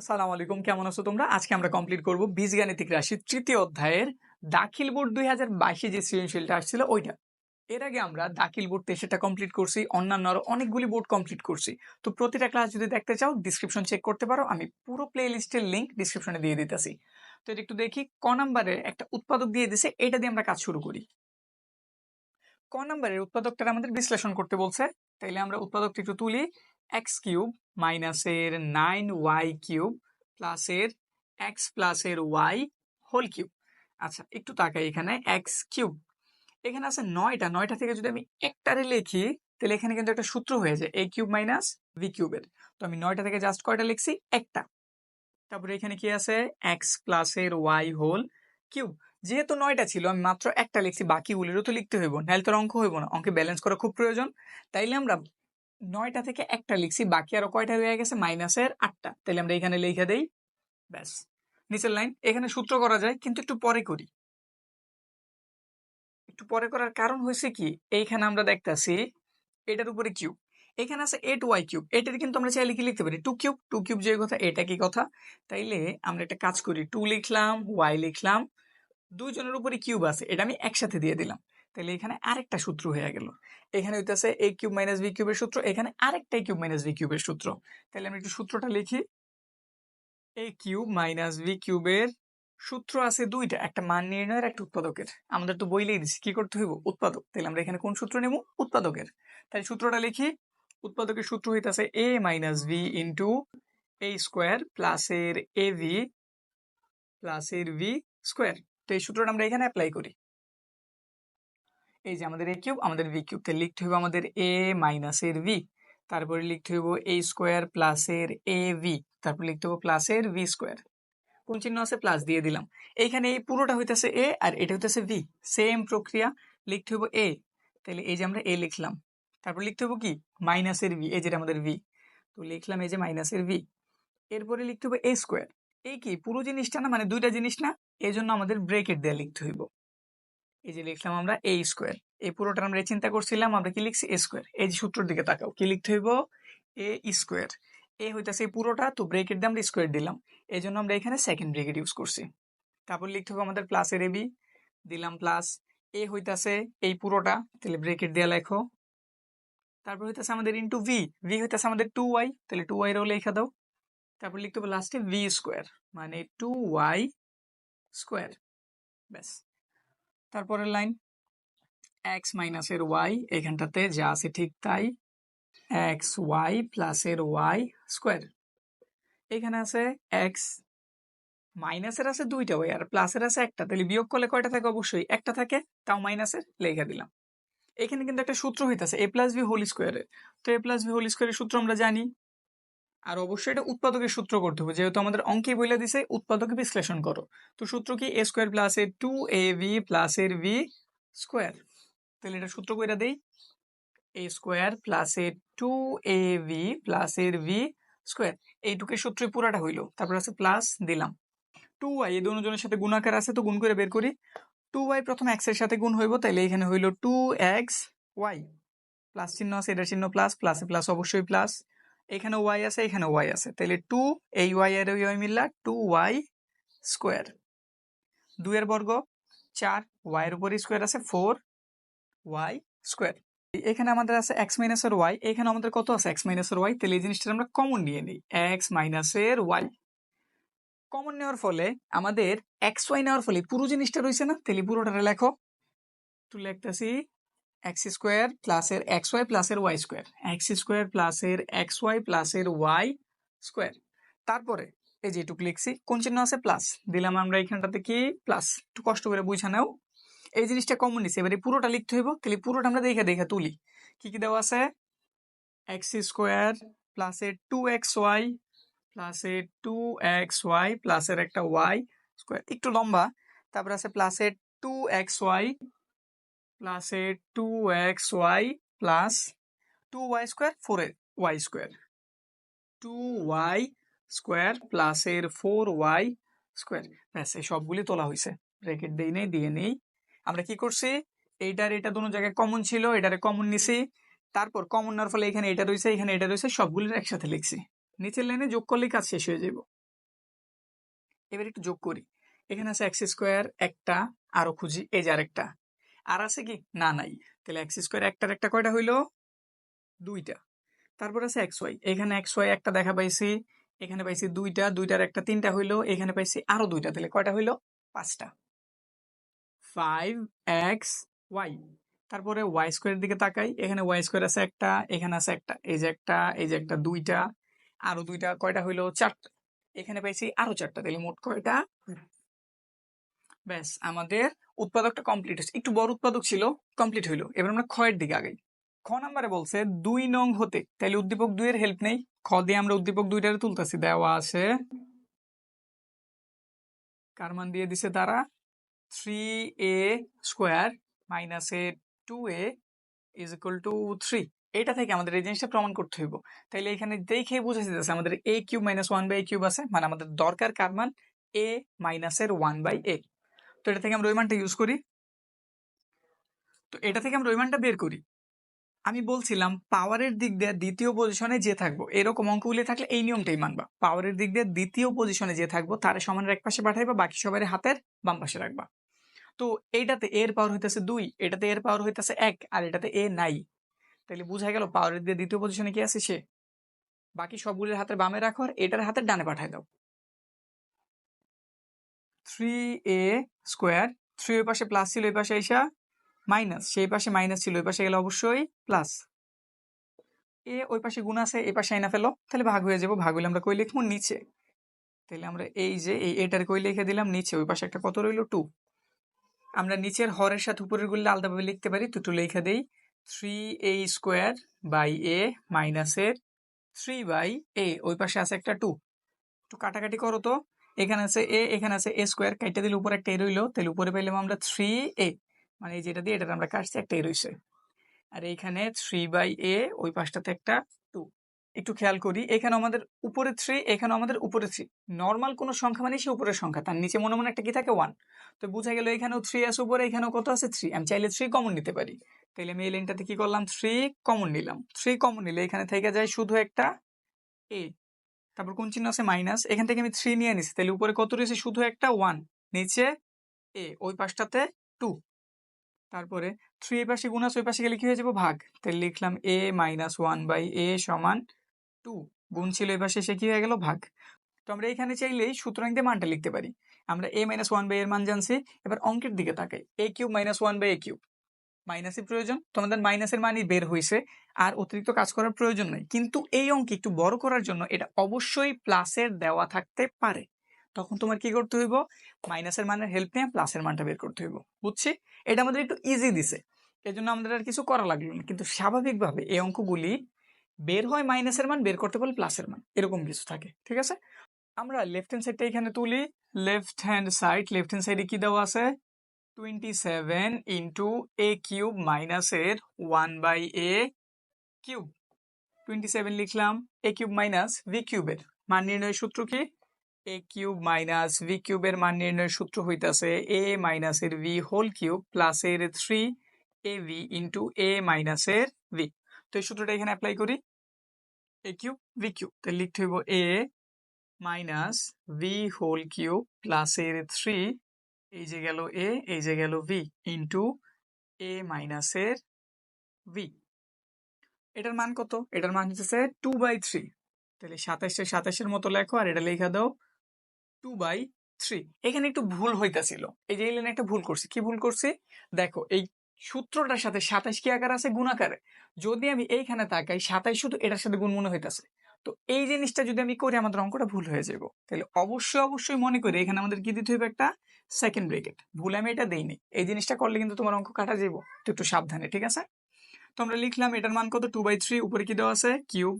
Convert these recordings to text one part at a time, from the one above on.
আসসালামু আলাইকুম, কেমন আছো তোমরা? আজকে আমরা কমপ্লিট করব বীজগাণিতিক রাশি তৃতীয় অধ্যায়ের দাখিল বোর্ড দুই হাজার বাইশে যে সৃজনশীলটা আসছিল ওইটা। এর আগে আমরা দাখিল বোর্ড তেইশটা কমপ্লিট করছি, অন্যান্য আরও অনেকগুলি বোর্ড কমপ্লিট করছি। তো প্রতিটা ক্লাস যদি দেখতে চাও ডিসক্রিপশন চেক করতে পারো, আমি পুরো প্লে লিস্টের লিঙ্ক ডিসক্রিপশনে দিয়ে দিতেছি। তো এটা একটু দেখি, ক নাম্বারের একটা উৎপাদক দিয়ে দিছে, এটা দিয়ে আমরা কাজ শুরু করি। ক নাম্বারের উৎপাদকটা আমাদের বিশ্লেষণ করতে বলছে, তাইলে আমরা উৎপাদকটা একটু তুলি। এক্স কিউব মাইনাসের নাইন ওয়াই কিউব প্লাসের এক্স প্লাসের ওয়াই হোল কিউব আচ্ছা একটু তাকাই এখানে এক্স কিউব এখানে আছে নয়টা নয়টা থেকে যদি আমি একটারে লিখি, তাহলে এখানে কিন্তু একটা সূত্র হয়ে যায় এ কিউব মাইনাস ভি কিউবের তো আমি নয়টা থেকে জাস্ট কয়টা লিখছি? একটা। তারপরে এখানে কি আছে? এক্স প্লাসের ওয়াই হোল কিউব যেহেতু নয়টা ছিল, আমি মাত্র একটা লিখছি, বাকিগুলিরও তো লিখতে হইব, নাহলে তোর অঙ্ক হইব না। অঙ্কে ব্যালেন্স করা খুব প্রয়োজন। তাইলে আমরা নয়টা থেকে একটা লিখছি, বাকি আরও কয়টা হয়ে গেছে? মাইনাসের আটটা। তাহলে আমরা এখানে লিখে দেই। ব্যাস। নিচের লাইন। এখানে সূত্র করা যায়, কিন্তু একটু পরে করি। একটু পরে করার কারণ হয়েছে কি? এইখানে আমরা দেখতেছি, এটার উপরে কিউব। এখানে আছে এইট ওয়াই কিউব। এটার কিন্তু আমরা চাইলে কি লিখতে পারি? Two cube. টু কিউব যে কথা, এটা কি কথা? তাইলে আমরা একটা কাজ করি। টু লিখলাম, ওয়াই লিখলাম, দুইজনের উপরে কিউব আছে। এটা আমি একসাথে দিয়ে দিলাম। তাহলে এখানে আরেকটা সূত্র হয়ে গেল। এখানে হইতেছে এ কিউব মাইনাস বি কিউবের সূত্র, এখানে আরেকটা কিউব মাইনাস বি কিউবের সূত্র। তাহলে আমি একটু সূত্রটা লিখি। এ কিউব মাইনাস বি কিউবের সূত্র আছে দুইটা, একটা মান নির্ণয়ের, একটা উৎপাদকের। আমাদের তো বইলেই দিচ্ছি কি করতে হইব? উৎপাদক। তাহলে আমরা এখানে কোন সূত্র নেব? উৎপাদকের। তাই সূত্রটা লিখি। উৎপাদকের সূত্র হইতেছে a minus b into a square প্লাসের এ ভি প্লাসের ভি স্কোয়ার তো এই সূত্রটা আমরা এখানে অ্যাপ্লাই করি। এই যে আমাদের এ কিউব, আমাদের ভি কিউব তাহলে লিখতে হবে আমাদের এ মাইনাসের ভি তারপরে লিখতে হবে এ স্কোয়ার প্লাসের এ ভি তারপর লিখতে হবে প্লাসের ভি স্কোয়ার কোন চিহ্ন আছে প্লাস দিয়ে দিলাম। এইখানে এই পুরোটা হইতেছে এ আর এটা হইতেছে ভি সেম প্রক্রিয়া, লিখতে হবে এ তাহলে এই যে আমরা এ লিখলাম, তারপর লিখতে হবে কি? মাইনাসের ভি এই যেটা আমাদের ভি তো লিখলাম এই যে মাইনাসের ভি এরপরে লিখতে হবে এ স্কোয়ার এই কি? পুরো জিনিসটা না মানে দুইটা জিনিস না এই জন্য আমাদের ব্রেকেট দেওয়া লিখতে হইব। এই যে লিখলাম আমরা এ স্কোয়ার এই পুরোটা আমরা চিন্তা করছিলাম, আমরা কি লিখছি? এ স্কোয়ার এই যে সূত্রের দিকে তাকাও, কি লিখতে হইব? এ স্কোয়ার এ হইতেছে এই পুরোটা, তো ব্রেকেট দিয়ে আমরা স্কোয়ার দিলাম। এই জন্য আমরা এখানে সেকেন্ড ব্রেকেট ইউজ করছি। তারপর লিখতে হবে আমাদের প্লাসের এবি দিলাম প্লাস এ হইতাছে এই পুরোটা, তাহলে ব্রেকেট দিয়ে লেখো। তারপর হইতাছে আমাদের ইন্টু ভি ভি হইতাছে আমাদের টু ওয়াই তাহলে টু ওয়াই রও লেখা দাও। তারপর লিখতে হবে লাস্টে ভি স্কোয়ার মানে টু ওয়াই স্কোয়ার ব্যাস। তারপরের লাইন এক্স মাইনাসের ওয়াই এখানটাতে যা আছে ঠিক তাই এক্স ওয়াই প্লাসের ওয়াই স্কোয়ার এখানে আছে এক্স মাইনাসের আছে দুইটা ওয়াই আর প্লাসের আছে একটা। তাহলে বিয়োগ করলে কয়টা থাকে? অবশ্যই একটা থাকে, তাও মাইনাসের লেখা দিলাম। এখানে কিন্তু একটা সূত্র হইতাছে এ প্লাস বি হোল স্কোয়ারের তো এ প্লাস বি হোল স্কোয়ারের সূত্র আমরা জানি আর অবশ্যই এটা উৎপাদকের সূত্র করতে হবে। যেহেতু আমাদের অঙ্কে বলে দিছে উৎপাদকে বিশ্লেষণ করো। তো সূত্র কি? এ স্কোয়ার প্লাসের টু এ ভি প্লাসের ভি স্কোয়ার তাহলে এটা সূত্র কইরা দেই। এ স্কোয়ার প্লাসের টু এ ভি প্লাসের ভি স্কোয়ার এইটুকের সূত্রই পুরাটা হইল। তারপর আছে প্লাস দিলাম। টু ওয়াই এই দুজনের সাথে গুণাকার আছে, তো গুণ করে বের করি। টু ওয়াই প্রথম এক্সের সাথে গুণ হইব তাহলে এখানে হইল টু এক্স ওয়াই প্লাস চিহ্ন আছে এটার চিহ্ন প্লাস প্লাসে প্লাস অবশ্যই প্লাস এখানে ওয়াই আছে, এখানে ওয়াই আছে। তাহলে টু এই ওয়াই আর ওই ওয়াই মিললা টু ওয়াই স্কোয়ার দুইয়ের বর্গ, চার ওয়াইয়ের উপর স্কোয়ার আছে ফোর ওয়াই স্কোয়ার এখানে আমাদের আছে এক্স মাইনাসের ওয়াই এখানে আমাদের কত আছে? এক্স মাইনাসের ওয়াই তাহলে এই জিনিসটা আমরা কমন নিয়ে নিই। এক্স মাইনাসের ওয়াই কমন নেওয়ার ফলে আমাদের এক্স ওয়াই নেওয়ার ফলে পুরো জিনিসটা রয়েছে না? তাহলে পুরোটা লেখো। একটু লিখতেছি এক্স স্কোয়ার প্লাসের এক্স ওয়াই প্লাসের ওয়াই স্কোয়ার এক্স স্কোয়ার প্লাসের এক্স ওয়াই প্লাসের ওয়াই স্কোয়ার তারপরে, এই যে এটুকু লিখছি, কোন চিহ্ন আছে? প্লাস দিলাম আমরা এখানটাতে কি? প্লাস একটু কষ্ট করে বুঝা নাও। এই জিনিসটা কমন নিচ্ছে এবারে পুরোটা লিখতে হইব তাহলে পুরোটা আমরা দেখে দেখে তুলি। কি কি দেওয়া আছে? এক্স স্কোয়ার প্লাস প্লাসের টু এক্স ওয়াই প্লাস প্লাসের টু এক্স ওয়াই প্লাসের একটা ওয়াই স্কোয়ার একটু লম্বা। তারপর আছে প্লাস প্লাসের টু এক্স ওয়াই প্লাসের two x y plus two y square four y square two y square প্লাসের ফোর ওয়াই স্কোয়ার ব্যাস, এই সবগুলি তোলা হয়েছে ব্র্যাকেট দিয়ে নেই দিয়ে নেই। আমরা কি করছি? এইটার এটা দুটো জায়গায় কমন ছিল, এটারে কমন নিছি। তারপর কমন নেওয়ার ফলে এখানে এটা রয়েছে এখানে এটা রয়েছে সবগুলির একসাথে লিখছি। নিচের লাইনে যোগ করলেই কাজ শেষ হয়ে যাব এবার একটু যোগ করি। এখানে আছে এক্স স্কোয়ার একটা, আরও খুঁজি, এই যে আরেকটা। আর আছে কি? না, নাই। তাহলে এক্স স্কোয়ার একটার একটা কয়টা হইল? দুইটা। তারপর আছে এক্স ওয়াই এখানে এক্স ওয়াই একটা দেখা পাইছি, এখানে পাইছি দুইটা, দুইটার একটা তিনটা হইল, এখানে পাইছি আরও দুইটা। তাহলে কয়টা হইল? পাঁচটা। ফাইভ এক্স ওয়াই তারপরে ওয়াই স্কোয়ারের দিকে তাকাই। এখানে ওয়াই স্কোয়ার আছে একটা, এখানে আছে একটা, এই যে একটা, এই যে একটা দুইটা। আরও দুইটা কয়টা হইল? চারটা। এখানে পাইছি আরও চারটা। তাহলে মোট কয়টা? ব্যাস, আমাদের উৎপাদকটা কমপ্লিট হচ্ছে একটু বড় উৎপাদক ছিল কমপ্লিট হইল। এবার আমরা ক্ষয়ের দিকে আগাই। খ নাম্বারে বলছে, দুই নং হতে। তাহলে উদ্দীপক দুইয়ের হেল্প নেই। খ দিয়ে আমরা উদ্দীপক দুইটারে তুলতেছি। দেওয়া আছে। কার মান দিয়ে দিছে তারা? Three a square minus a two a is equal to three এটা থেকে আমাদের এই জিনিসটা প্রমাণ করতে হইব। তাইলে এখানে দেখে বুঝে যেতেছে, আমাদের a cube minus one by cube আছে। মানে আমাদের দরকার কার মান? এ মাইনাসের ওয়ান বাই এ তো এটা থেকে আমরা ওই মানটা ইউজ করি। তো এটা থেকে আমরা ওই মানটা বের করি। আমি বলছিলাম পাওয়ারের দিক দিয়ে দ্বিতীয় পজিশনে যে থাকব, এরকম অঙ্কগুলি থাকলে এই নিয়মটাই মানবা। পাওয়ারের দিক দিয়ে দ্বিতীয় পজিশনে যে থাকব, তার সমানের এক পাশে পাঠাইবা, বাকি সবার হাতের বাম পাশে রাখবা। তো এইটাতে এর পাওয়ার হইতেছে দুই, এটাতে এর পাওয়ার হইতেছে এক, আর এটাতে এ নাই। তাহলে বুঝা গেল পাওয়ারের দিয়ে দ্বিতীয় পজিশনে কি আছে সে? বাকি সবগুলির হাতের বামে রাখো আর এটার হাতের ডানে পাঠায় দাও। থ্রি এ স্কোয়ার থ্রি ওই পাশে প্লাস ছিল, ওই পাশে এসা মাইনাস সেই পাশে মাইনাস ছিল, ওই পাশে গেলে অবশ্যই প্লাস এ ওই পাশে গুণ আছে, এই পাশে আইনা ফেলো, তাহলে ভাগ হয়ে যাব, ভাগ হইলে আমরা কই লিখব? নিচে। তাহলে আমরা এই যে, এই এটার কই লিখে দিলাম? নিচে, ওই পাশে একটা কত রইল? টু আমরা নিচের হরের সাথে উপরের গুলি আলাদাভাবে লিখতে পারি, তো টু লিখে দেই। Three a square by a মাইনাসের থ্রি বাই এ ওই পাশে আছে একটা টু একটু কাটাকাটি করো তো। এখানে আছে এ এখানে আছে এ স্কোয়ার কাইটা দিলে উপরে একটা এ রইল তাহলে উপরে পাইলাম আমরা থ্রি এ মানে যেটা দিয়ে এটা আমরা কাটছি, একটা এ রইছে। আর এইখানে থ্রি বাই এ ওই পাশটাতে একটা টু একটু খেয়াল করি এখানে আমাদের উপরে থ্রি এখানে আমাদের উপরে থ্রি নর্মাল কোনো সংখ্যা মানে সে উপরের সংখ্যা, তার নিচে মনে মনে একটা কি থাকে ওয়ান তো বুঝা গেল এখানেও থ্রি আছে উপরে, এখানেও কত আছে থ্রি আমি চাইলে থ্রি কমন নিতে পারি। তাহলে আমি এই লাইনটাতে কি করলাম? থ্রি কমন নিলাম। থ্রি কমন নিলে এখানে থেকে যায় শুধু একটা এ তারপর কোন চিহ্ন আছে? মাইনাস এখান থেকে আমি থ্রি নিয়ে নিছি। তাহলে উপরে কত রয়েছে? শুধু একটা ওয়ান নিচে এ ওই পাশটাতে টু তারপরে থ্রি এই পাশে গুণ আছে, ওই পাশে গেলে কি হয়ে যাব? ভাগ। তাহলে লিখলাম a minus one by a সমান টু গুণ ছিল এই পাশে, সে কি হয়ে গেল? ভাগ। তো আমরা এখানে চাইলেই সুতরাং দিয়ে মানটা লিখতে পারি। আমরা এ মাইনাস ওয়ান বাই এর মান জানছি। এবার অঙ্কের দিকে তাকাই। A cube minus one by a cube মাইনাসের প্রয়োজন? তোমাদের মাইনাসের মানই বের হয়েছে আর অতিরিক্ত কাজ করার প্রয়োজন নেই। কিন্তু এই অঙ্কে একটু বড় করার জন্য এটা অবশ্যই প্লাসের দেওয়া থাকতে পারে। তখন তোমার কি করতে হইব? মাইনাসের মানের হেল্প নিয়ে প্লাসের মানটা বের করতে হইব। বুঝছি? এটা আমাদের একটু ইজি দিছে। এজন্য আমাদের আর কিছু করা লাগল না। কিন্তু স্বাভাবিকভাবে এই অঙ্কগুলি বের হয় মাইনাসের মান, বের করতে পারলে প্লাসের মান। এরকম কিছু থাকে, ঠিক আছে? আমরা লেফট হ্যান্ড সাইডটা এখানে তুলি। Left hand side left hand সাইডে কি দেওয়া আছে? Twenty seven into a cube মাইনাসের one by a cube twenty seven লিখলাম এ কিউব মাইনাস ভি মান নির্ণয়ের সূত্র কি? এ কিউব মাইনাস ভি মান নির্ণয়ের সূত্র হইতাছে এ মাইনাসের ভি হোল কিউব প্লাসের three a v into a মাইনাসের ভি তো এই সূত্রটা এখানে অ্যাপ্লাই করি এ কিউব ভি কিউব তাহলে লিখতে হইব a minus v whole cube প্লাসের থ্রি এই যে গেল এ এই যে গেল ভি ইন্টু এ মাইনাসের ভি এটার মান কত? এটার মান হচ্ছে টু বাই থ্রি তাহলে সাতাশে সাতাশের মতো লেখো আর এটা লেখা দাও টু বাই থ্রি এখানে একটু ভুল হইতাছিল। এই যে এই লাইনে একটা ভুল করছি। কি ভুল করছি? দেখো, এই সূত্রটার সাথে সাতাশ কি আকার আছে? গুণাকারে যদি আমি এইখানে তাকাই, সাতাশ শুধু এটার সাথে গুণ মনে হইতাছে। তো এই জিনিসটা যদি আমি করি, আমাদের অঙ্কটা ভুল হয়ে যাব তাহলে অবশ্যই অবশ্যই মনে করি এখানে আমাদের কি দিতে হবে একটা? সেকেন্ড ব্রেকেট ভুল আমি এটা দেইনি। এই জিনিসটা করলে কিন্তু তোমার অঙ্ক কাটা যাব তো একটু সাবধানে, ঠিক আছে? তো আমরা লিখলাম এটার মান কত? টু বাই থ্রি উপরে কি দেওয়া আছে? কিউব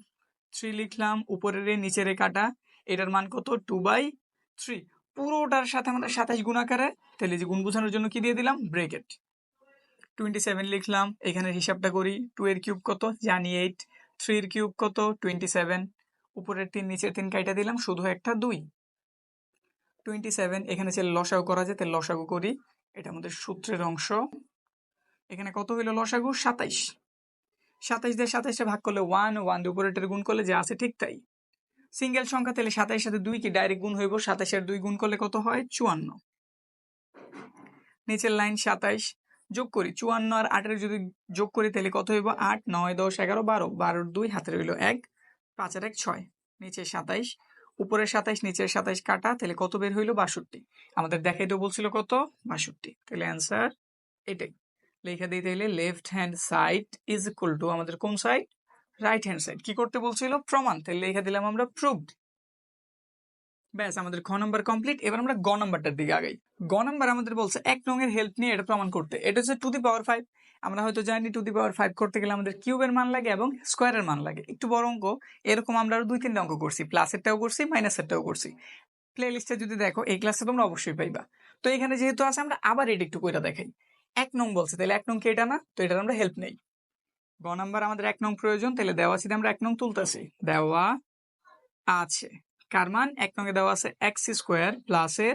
থ্রি লিখলাম, উপরের নিচের কাটা। এটার মান কত? টু বাই থ্রি পুরোটার সাথে আমাদের সাতাশ গুণাকারে তাহলে যে গুণ বোঝানোর জন্য কি দিয়ে দিলাম? ব্রেকেট টোয়েন্টি সেভেন লিখলাম। এখানে হিসাবটা করি। টু এর কিউব কত? জানি এইট থ্রির কিউব কত? টোয়েন্টি সেভেন উপরের তিন, নিচের তিন কাইটা দিলাম, শুধু একটা, দুই। টোয়েন্টি সেভেন এখানে ছিল লসাগু করা যায় তাহলে লসাগু করি। এটা আমাদের সূত্রের অংশ। এখানে কত হইল লসাগু? সাতাইশ। সাতাইশ দিয়ে সাতাইশে ভাগ করলে ওয়ান ওয়ান দিয়ে উপরেটার গুণ করলে যে আছে ঠিক তাই। সিঙ্গেল সংখ্যা তাহলে সাতাশের সাথে দুই কি ডাইরেক্ট গুণ হইব? সাতাশের দুই গুণ করলে কত হয়? চুয়ান্ন। নিচের লাইন সাতাইশ। যোগ করি। চুয়ান্ন আর আটের যদি যোগ করি তাহলে কত হইব? আট, নয়, দশ, এগারো, বারো। বারোর দুই, হাতের হইল এক, পাঁচের এক ছয় নিচে সাতাইশ, উপরের সাতাইশ, নিচের সাতাইশ কাটা, তাহলে কত বের হইল? বাষট্টি। আমাদের দেখাই তো বলছিল কত? বাষট্টি। তাহলে অ্যান্সার এটাই। লেখা দিতে হলে left hand side is equal to আমাদের কোন সাইড রাইট হ্যান্ড সাইড কি করতে বলছিল? প্রমাণ। তাহলে লেখা দিলাম আমরা প্রুভড ব্যাস, আমাদের খ নম্বর কমপ্লিট এবার আমরা গ নম্বরটার দিকে আগাই। গ নম্বর আমাদের বলছে, এক রঙের হেল্প নিয়ে এটা প্রমাণ করতে। এটা হচ্ছে টু দি পাওয়ার ফাইভ আমরা হয়তো জানি টু দি পাওয়ার ফাইভ করতে গেলে আমাদের কিউবের মান লাগে এবং স্কোয়ারের মান লাগে। একটু বড় অঙ্ক, এরকম আমরা আরও দুই তিনটা অঙ্ক করছি। প্লাসেরটাও করছি মাইনাসেরটাও করছি। প্লে লিস্টে যদি দেখো, এই ক্লাসে তোমরা অবশ্যই পাইবা। তো এখানে যেহেতু আছে, আমরা আবার এটা একটু কইরা দেখাই। এক নং বলছে, তাহলে এক নং কি এটা না? তো এটার আমরা হেল্প নেই। গ নাম্বার আমাদের এক নং প্রয়োজন, তাহলে দেওয়া আছে আমরা এক নং তুলতেছি। দেওয়া আছে। কার মান? এক নঙ্গে দেওয়া আছে এক্স স্কোয়ার প্লাসের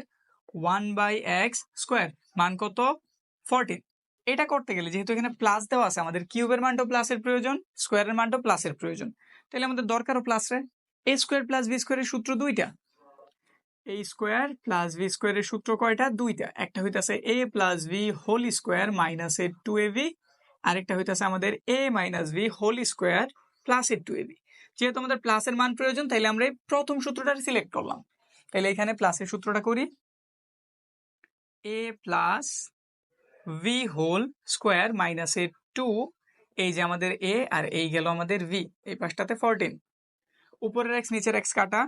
ওয়ান বাই এক্স স্কোয়ার মান কত? ফোরটিন এটা করতে গেলে যেহেতু এখানে প্লাস দেওয়া আছে, আমাদের কিউবের মানটাও প্লাসের প্রয়োজন স্কোয়ারের মানটাও প্লাসের প্রয়োজন। তাহলে আমাদের দরকারও প্লাস রে। এ স্কোয়ার প্লাস বি স্কোয়ারের সূত্র দুইটা। এ স্কোয়ার প্লাস বি স্কোয়ারের সূত্র কয়টা? দুইটা। একটা হইতাছে a plus b whole square minus a two a b আরেকটা হইতাছে আমাদের a minus b whole square plus a two a b যেহেতু আমাদের প্লাসের মান প্রয়োজন, তাইলে আমরা এই প্রথম সূত্রটা সিলেক্ট করলাম। তাহলে এখানে প্লাসের সূত্রটা করি। A plus v whole square minus a two এই যে আমাদের এ আর এই গেল আমাদের ভি এই পাশটাতে ফোরটিন উপরের এক্স নিচের এক্স কাটা।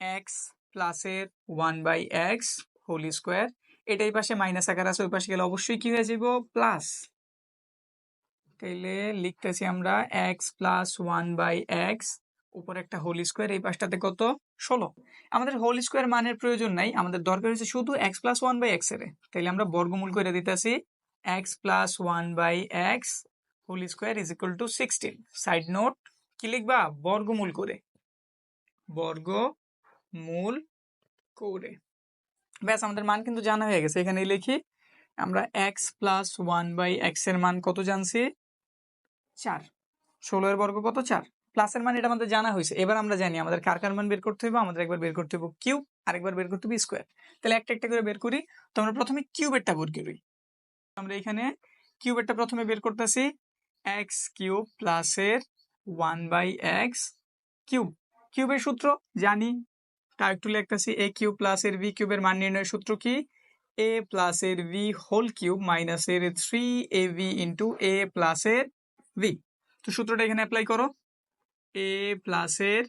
এক্স প্লাসের one by x whole square এটা এই পাশে মাইনাস আকার আছে, ওই পাশে গেলে অবশ্যই কি হয়ে যাব প্লাস তাইলে লিখতেছি আমরা x plus one by x উপর একটা হোল স্কোয়ার এই পাশটাতে কত? ষোলো। আমাদের হোল স্কোয়ার মানের প্রয়োজন নাই, আমাদের দরকার হচ্ছে শুধু এক্স প্লাস ওয়ান বাই এক্সের তাইলে আমরা বর্গমূল করে দিতেছি x plus one by x whole square is equal to sixteen side note কি লিখবা? বর্গমূল করে। বর্গ মূল করে। ব্যাস, আমাদের মান কিন্তু জানা হয়ে গেছে। এখানে লিখি, আমরা এক্স প্লাস ওয়ান বাই এক্সের মান কত জানছি? চার। ষোলো এর বর্গ কত? চার। প্লাসের মান এটা আমাদের জানা হয়েছে। এবার আমরা জানি আমাদের কার কার মান বের করতে হবে আমাদের একবার বের করতে হবে কিউব, আরেকবার বের করতে হবে স্কোয়ার। তাহলে একটা একটা করে বের করি। তো আমরা প্রথমে কিউবেরটা বের করি। আমরা এখানে কিউবেরটা প্রথমে বের করতেছি এক্স কিউব প্লাসের ওয়ান বাই এক্স কিউব। কিউবের সূত্র জানি। তা একটু লিখতেছি। এ কিউব প্লাসের ভি কিউবের মান নির্ণয়ের সূত্র কি? এ প্লাসের ভি হোল কিউব মাইনাসের three a v into a প্লাসের ভি তো সূত্রটা এখানে অ্যাপ্লাই করো। এ প্লাসের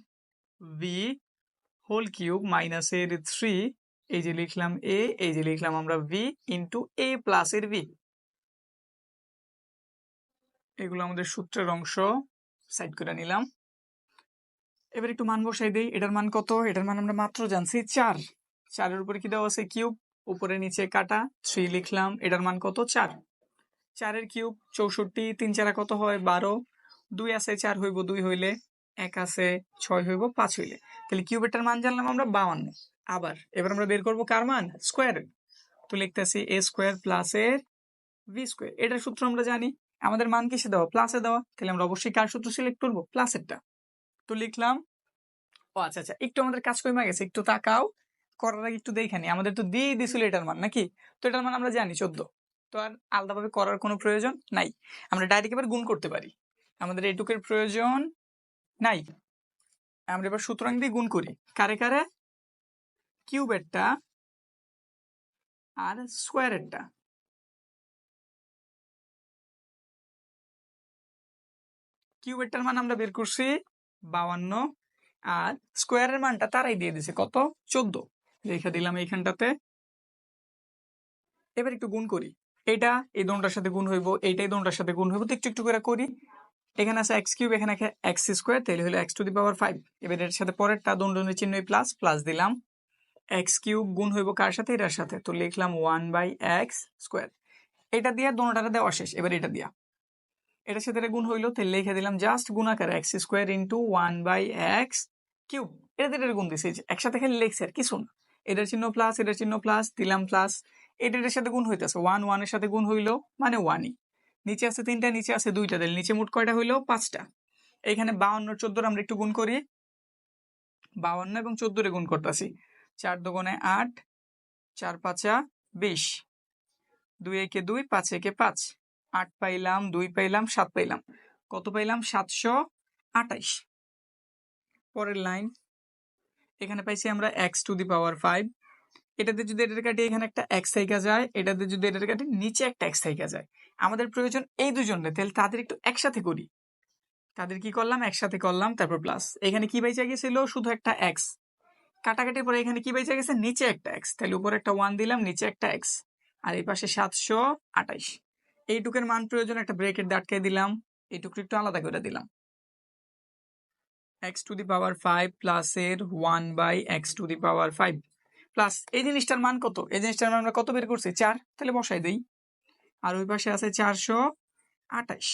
ভি হোল কিউব মাইনাসের থ্রি এই যে লিখলাম এ এই যে লিখলাম আমরা ভি ইন্টু এ প্লাসের ভি এগুলো আমাদের সূত্রের অংশ সাইড করে নিলাম। এবার একটু মান বসাই দিই, এটার মান কত? এটার মান আমরা মাত্র জানছি চার। চারের উপরে কি দেওয়া আছে? কিউব উপরে নিচে কাটা থ্রি লিখলাম, এটার মান কত? চার। চারের কিউব চৌষট্টি, তিন চারা কত হয়? বারো। দুই আছে, চার হইব দুই হইলে। এক আছে, ছয় হইব পাঁচ হইলে। তাহলে কিউবেরটার মান জানলাম আমরা বাউান্ন আবার, এবার আমরা বের করব কার মান? স্কোয়ার তো লিখতেছি এ স্কোয়ার প্লাস এর ভি স্কোয়ার এটার সূত্র আমরা জানি। আমাদের মান কিসে দেওয়া? প্লাসে দেওয়া। তাহলে আমরা অবশ্যই কার সূত্র সিলেক্ট করব? প্লাসেরটা তো লিখলাম, ও আচ্ছা আচ্ছা একটু আমাদের কাজ কমে গেছে। একটু তাকাও। করার আগে একটু দেখে নি। আমাদের তো দিয়ে দিছিল এটার মান, নাকি? তো এটার মান আমরা জানি, চোদ্দ। তো আর আলাদাভাবে করার কোনো প্রয়োজন নাই। আমরা ডাইরেক্ট এবার গুণ করতে পারি। আমাদের এটুকের প্রয়োজন নাই। আমরা এবার সুতরাং দিয়ে গুণ করি। কারে কারে? কিউবেরটা আর স্কোয়ারেরটা কিউবেরটার মান আমরা বের করছি বাউান্ন আর স্কোয়ারের মানটা তারাই দিয়ে দিছে কত? চোদ্দ। রেখে দিলাম এইখানটাতে। এবার একটু গুণ করি। এটা, এই দোনটার সাথে গুণ হইব এইটাই দোনটার সাথে গুণ হইব। তো একটু একটু করে করি। এখানে আছে এক্স কিউব, এখানে এক্স স্কোয়ার, তাহলে হলো x to the power five এবার এর সাথে পরেরটা দণ্ডনের চিহ্ন প্লাস প্লাস দিলাম। এক্স কিউব গুণ হইব কার সাথে? এটার সাথে। তো লিখলাম ওয়ান বাই এক্স স্কোয়ার এটা দিয়ে দোনোটাটা দেওয়া শেষ। এবার এটা দিয়া। এটার সাথে গুণ হইল, তাহলে লিখে দিলাম just গুণাকার x square into one by x cube. এটা দিয়ে গুণ দিছে একসাথে লিখছে আর কিছু না। এটার চিহ্ন প্লাস এটার চিহ্ন প্লাস দিলাম প্লাস এটা এটার সাথে গুণ হইতেছে। ওয়ান ওয়ানের সাথে গুণ হইল মানে ওয়ানই নিচে আছে তিনটা, নিচে আছে দুইটা। তাহলে নিচে মোট কয়টা হইল? পাঁচটা। এখানে বাউন্ন, চোদ্দোর আমরা একটু গুণ করি। বাউান্ন এবং চোদ্দোরে গুণ করতেছি। চার দোকানে আট, চার পাঁচা বিশ। দুই একে দুই, পাঁচ একে পাঁচ। আট পাইলাম, দুই পাইলাম, সাত পাইলাম। কত পাইলাম? সাতশো আটাইশ পরের লাইন। এখানে পাইছি আমরা x to the power five এটাতে যদি এটার কাটি এখানে একটা এক্স থাইকা যায়, এটাতে যদি এটার কাটি নিচে একটা এক্স থাইকা যায়। আমাদের প্রয়োজন এই দুজনের, তাহলে তাদের একটু একসাথে করি। তাদের কি করলাম? একসাথে করলাম, তারপর প্লাস এখানে কি বাইচা গেছিল? শুধু একটা এক্স কাটাকাটির পরে এখানে কি বাইচা গেছে? নিচে একটা এক্স তাহলে উপরে একটা ওয়ান দিলাম, নিচে একটা এক্স আর এই পাশে সাতশো আটাইশ এইটুকের মান প্রয়োজন, একটা ব্রেকেট আটকে দিলাম। এইটুকু একটু আলাদা করে দিলাম। X to the power five plus এর one by x to the power five plus এই জিনিসটার মান কত? এই জিনিসটার মান আমরা কত বের করছি? চার। তাহলে বসাই দেই। আর ওই পাশে আছে চারশো আটাইশ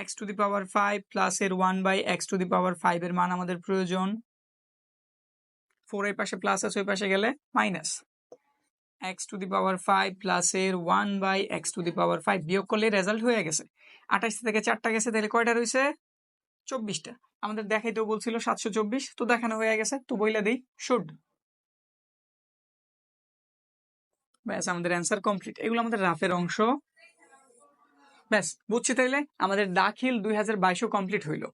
x to the power five plus এর one by x to the power five এর মান আমাদের প্রয়োজন। ফোর এর পাশে প্লাস আছে, ওই পাশে গেলে minus x to the power five plus এর one by x to the power five বিয়োগ করলে রেজাল্ট হয়ে গেছে। আঠাশ থেকে চারটা গেছে, তাহলে কয়টা রয়েছে? চব্বিশটা। আমাদের দেখাইতেও বলছিল সাতশো চব্বিশ, তো দেখানো হয়ে গেছে, তো বইলা দিই শুড ব্যাস, আমাদের অ্যান্সার কমপ্লিট এগুলো আমাদের রাফের অংশ। ব্যাস, বুঝছি তাইলে? আমাদের দাখিল দুই হাজার বাইশও কমপ্লিট হইল।